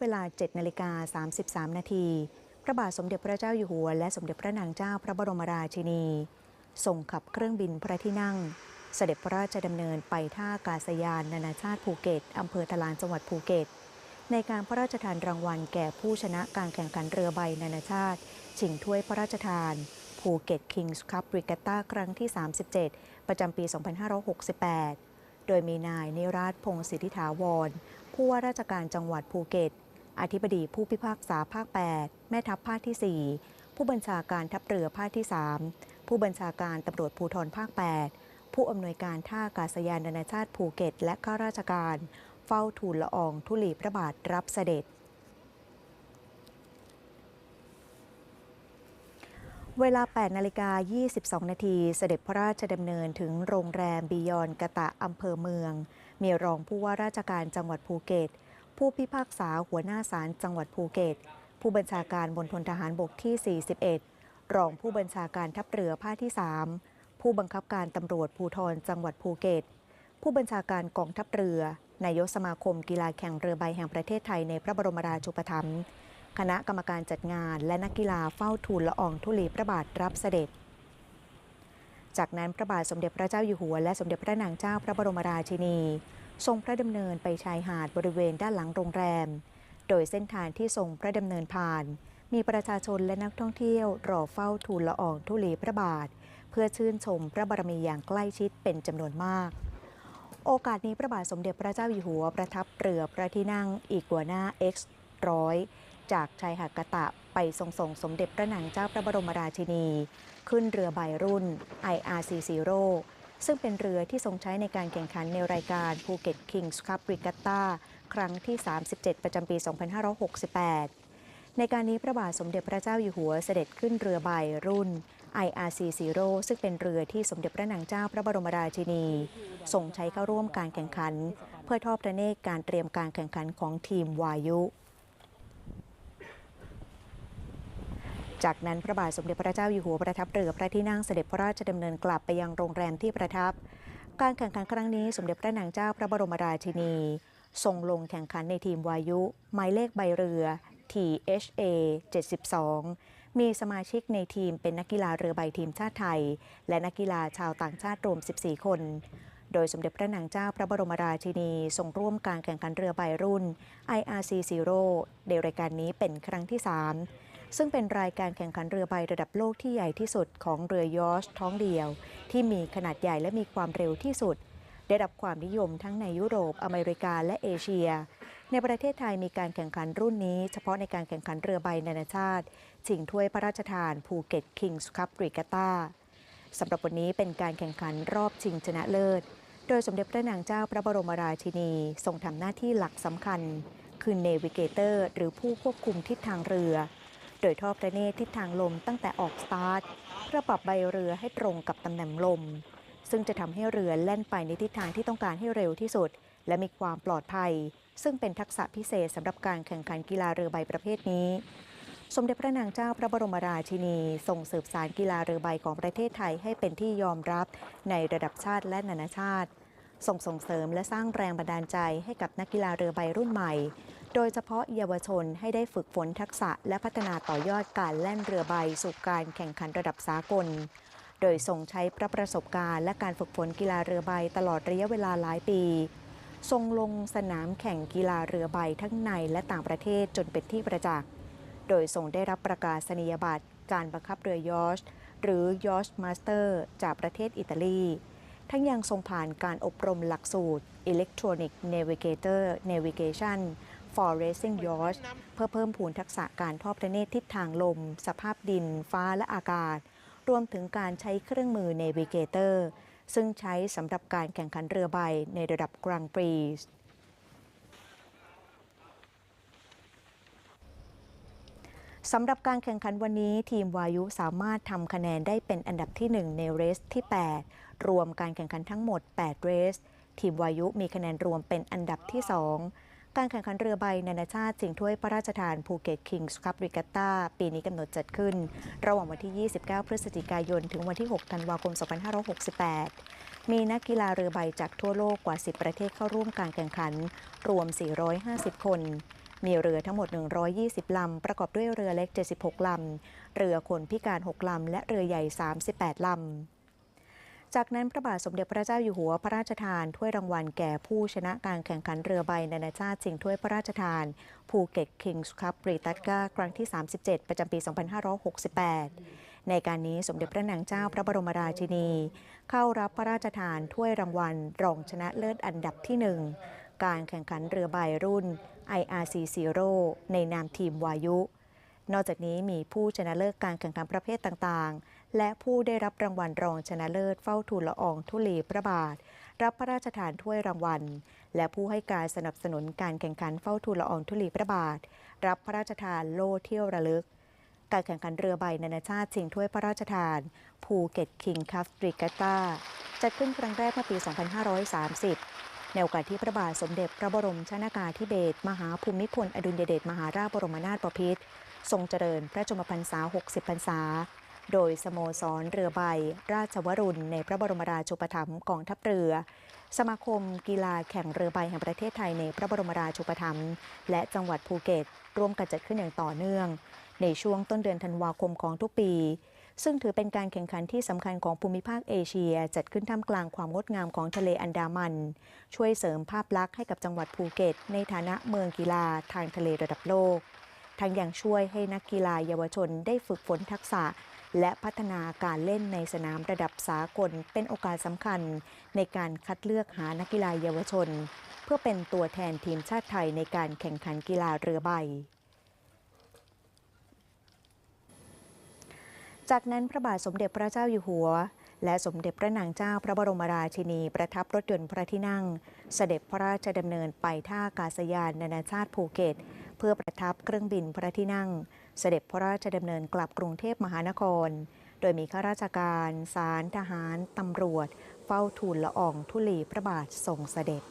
เวลา 7 นาฬิกา 33 นาที พระบาทสมเด็จพระเจ้าอยู่หัว และสมเด็จพระนางเจ้าพระบรมราชินีส่งขับเครื่องบินพระที่นั่ง เสด็จพระราชดำเนินไปท่ากาศยานนานาชาติภูเก็ตอำเภอทะลานจังหวัดภูเก็ต ในการพระราชทานรางวัลแก่ผู้ชนะการแข่งขันเรือใบนานาชาติ ชิงถ้วยพระราชทานภูเก็ตคิงส์คัพริกต้าครั้งที่ 37 ประจำปี 2568 โดยมีนายนิราชพงศิทธิถาวร ผู้ว่าราชการจังหวัดภูเก็ต อธิบดีผู้พิพากษาภาค 8 แม่ทัพภาคที่ 4 ผู้บัญชาการทัพเรือภาคที่ 3 ผู้บัญชาการตำรวจภูธรภาค 8 ผู้อำนวยการท่าอากาศยานนานาชาติภูเก็ต และข้าราชการ เฝ้าทูลละอองธุลีพระบาทรับเสด็จเวลา 8 นาฬิกา 22 นาที เสด็จพระราชดำเนินถึงโรงแรมบิยอนกะตะอำเภอเมือง มีรองผู้ว่าราชการจังหวัดภูเก็ต ผู้พิพากษาหัวหน้าศาลจังหวัดภูเก็ต ผู้บัญชาการบนทนทหารบกที่ 41 รองผู้บัญชาการทัพเรือภาคที่ 3 ผู้บังคับการตำรวจภูธรจังหวัดภูเก็ต ผู้บัญชาการกองทัพเรือ นายกสมาคมกีฬาแข่งเรือใบแห่งประเทศไทยในพระบรมราชูปถัมภ์คณะกรรมการจัดงานและนักกีฬาเฝ้าทูลละอองธุลีพระบาทรับเสด็จ จากนั้นพระบาทสมเด็จพระเจ้าอยู่หัวและสมเด็จพระนางเจ้าพระบรมราชินี ทรงพระดำเนินไปชายหาดบริเวณด้านหลังโรงแรม โดยเส้นทางที่ทรงพระดำเนินผ่าน มีประชาชนและนักท่องเที่ยวรอเฝ้าทูลละอองธุลีพระบาท เพื่อชื่นชมพระบารมีอย่างใกล้ชิดเป็นจำนวนมาก โอกาสนี้พระบาทสมเด็จพระเจ้าอยู่หัวประทับเรือพระที่นั่งอีกัวนา X ร้อยจากชายหาดกะตะไปทรงส่งสมเด็จพระนางเจ้าพระบรมราชินี ขึ้นเรือใบรุ่น IRC Zero ซึ่งเป็นเรือที่ทรงใช้ในการแข่งขันในรายการภูเก็ต Kings Cup Regatta ครั้งที่ 37 ประจำปี 2568 ในการนี้พระบาทสมเด็จพระเจ้าอยู่หัวเสด็จขึ้นเรือใบรุ่น IRC Zero ซึ่งเป็นเรือที่สมเด็จพระนางเจ้าพระบรมราชินีทรงใช้เข้าร่วมการแข่งขัน เพื่อทอดพระเนตรการเตรียมการแข่งขันของทีมวายุ จากนั้นพระบาทสมเด็จพระเจ้าอยู่หัวประทับเรือพระที่นั่งเสด็จพระราชดำเนินกลับไปยังโรงแรมที่ประทับ การแข่งขันครั้งนี้สมเด็จพระนางเจ้าพระบรมราชินี ทรงลงแข่งขันในทีมวายุ หมายเลขใบเรือ THA 72 มีสมาชิกในทีมเป็นนักกีฬาเรือใบทีมชาติไทย และนักกีฬาชาวต่างชาติรวม 14 คน โดยสมเด็จพระนางเจ้าพระบรมราชินีทรงร่วมการแข่งขันเรือใบรุ่น IRC Zero ในรายการนี้เป็นครั้งที่ 3 ซึ่งเป็นรายการแข่งขันเรือใบระดับโลกที่ใหญ่ที่สุดของเรือยอชท้องเดียว ที่มีขนาดใหญ่และมีความเร็วที่สุด ได้รับความนิยมทั้งในยุโรป อเมริกา และเอเชีย ในประเทศไทยมีการแข่งขันรุ่นนี้ เฉพาะในการแข่งขันเรือใบนานาชาติชิงถ้วยพระราชทานภูเก็ตคิงส์คัพริกาตาสำหรับวันนี้เป็นการแข่งขันรอบชิงชนะเลิศ โดยสมเด็จพระนางเจ้าพระบรมราชินีทรงทำหน้าที่หลักสำคัญ คือเนวิเกเตอร์ หรือผู้ควบคุมทิศทางเรือ โดยทอดพระเนตรทิศทางลมตั้งแต่ออกสตาร์ทเพื่อปรับใบเรือให้ตรงกับตำแหน่งลม ซึ่งจะทำให้เรือแล่นไปในทิศทางที่ต้องการให้เร็วที่สุด และมีความปลอดภัย ซึ่งเป็นทักษะพิเศษสำหรับการแข่งขันกีฬาเรือใบประเภทนี้ สมเด็จพระนางเจ้าพระบรมราชินีทรงสืบสารกีฬาเรือใบของประเทศไทยให้เป็นที่ยอมรับในระดับชาติและนานาชาติส่งส่งเสริมและสร้างแรงบันดาลใจให้กับนักกีฬาเรือใบรุ่นใหม่ โดยเฉพาะเยาวชนให้ได้ฝึกฝนทักษะและพัฒนาต่อยอดการแล่นเรือใบสู่การแข่งขันระดับสากล โดยทรงใช้พระประสบการณ์และการฝึกฝนกีฬาเรือใบตลอดระยะเวลาหลายปี ทรงลงสนามแข่งกีฬาเรือใบทั้งในและต่างประเทศจนเป็นที่ประจักษ์ โดยทรงได้รับประกาศนียบัตรการบังคับเรือยอชหรือยอชมาสเตอร์จากประเทศอิตาลี ทั้งยังทรงผ่านการอบรมหลักสูตร Electronic Navigator Navigation for Racing Yacht เพื่อเพิ่มพูนทักษะการทอดพระเนตรทิศทางลม สภาพดิน ฟ้าและอากาศ รวมถึงการใช้เครื่องมือ Navigator ซึ่งใช้สำหรับการแข่งขันเรือใบในระดับกรังปรีสสำหรับการแข่งขันวันนี้ทีมวายุสามารถทำคะแนนได้เป็นอันดับที่ 1 ในเรสที่ 8 รวมการแข่งขันทั้งหมด 8 เรส ทีมวายุมีคะแนนรวมเป็นอันดับที่ 2 การแข่งขันเรือใบนานาชาติชิงถ้วยพระราชทานภูเก็ตคิงส์คัพริกาตาปีนี้กำหนดจัดขึ้น ระหว่างวันที่ 29 พฤศจิกายน ถึงวันที่ 6 ธันวาคม 2568 มีนักกีฬาเรือใบจากทั่วโลกกว่า 10 ประเทศเข้าร่วมการแข่งขัน รวม 450 คนมีเรือทั้งหมด 120 ลำ ประกอบด้วยเรือเล็ก 76 ลำ เรือขนพิการ 6 ลำ และเรือใหญ่ 38 ลำ จากนั้นพระบาทสมเด็จพระเจ้าอยู่หัวพระราชทานถ้วยรางวัลแก่ผู้ชนะการแข่งขันเรือใบนานาชาติชิงถ้วยพระราชทานภูเก็ตคิงส์คัพบริตัสกาครั้งที่ 37 ประจำปี 2568 ในการนี้สมเด็จพระนางเจ้าพระบรมราชินี เข้ารับพระราชทานถ้วยรางวัลรองชนะเลิศอันดับที่1การแข่งขันเรือใบรุ่น IRC Zero ในนามทีมวายุ นอกจากนี้มีผู้ชนะเลิศการแข่งขันประเภทต่างๆ และผู้ได้รับรางวัลรองชนะเลิศเฝ้าทูลละอองธุลีพระบาท รับพระราชทานถ้วยรางวัล และผู้ให้การสนับสนุนการแข่งขันเฝ้าทูลละอองธุลีพระบาท รับพระราชทานโล่เที่ยวระลึก การแข่งขันเรือใบนานาชาติชิงถ้วยพระราชทานภูเก็ตคิงคัฟริกาตาจัดขึ้นครั้งแรกเมื่อปี 2530ในโอกาสที่พระบาทสมเด็จพระบรมชนากาธิเบศรมหาภูมิพลอดุลยเดชมหาราชบรมนาถบพิตรทรงเจริญพระชนมพรรษา 60 พรรษา โดยสโมสรเรือใบ ราชวรุณ ในพระบรมราชูปถัมภ์กองทัพเรือ สมาคมกีฬาแข่งเรือใบแห่งประเทศไทยในพระบรมราชูปถัมภ์และจังหวัดภูเก็ต ร่วมกันจัดขึ้นอย่างต่อเนื่อง ในช่วงต้นเดือนธันวาคมของทุกปี ซึ่งถือเป็นการแข่งขันที่สำคัญของภูมิภาคเอเชีย จัดขึ้นท่ามกลางความงดงามของทะเลอันดามัน ช่วยเสริมภาพลักษณ์ให้กับจังหวัดภูเก็ต ในฐานะเมืองกีฬาทางทะเลระดับโลกทั้งยังช่วยให้นักกีฬาเยาวชนได้ฝึกฝนทักษะ และพัฒนาการเล่นในสนามระดับสากลเป็นโอกาสสำคัญในการคัดเลือกหานักกีฬาเยาวชน เพื่อเป็นตัวแทนทีมชาติไทยในการแข่งขันกีฬาเรือใบจากนั้นพระบาทสมเด็จพระเจ้าอยู่หัว และสมเด็จพระนางเจ้าพระบรมราชินีประทับรถยนต์พระที่นั่ง เสด็จพระราชดำเนินไปท่าอากาศยานนานาชาติภูเก็ต เพื่อประทับเครื่องบินพระที่นั่ง เสด็จพระราชดำเนินกลับกรุงเทพมหานคร โดยมีข้าราชการ สารทหาร ตำรวจ เฝ้าทูลละอองธุลีพระบาททรงเสด็จ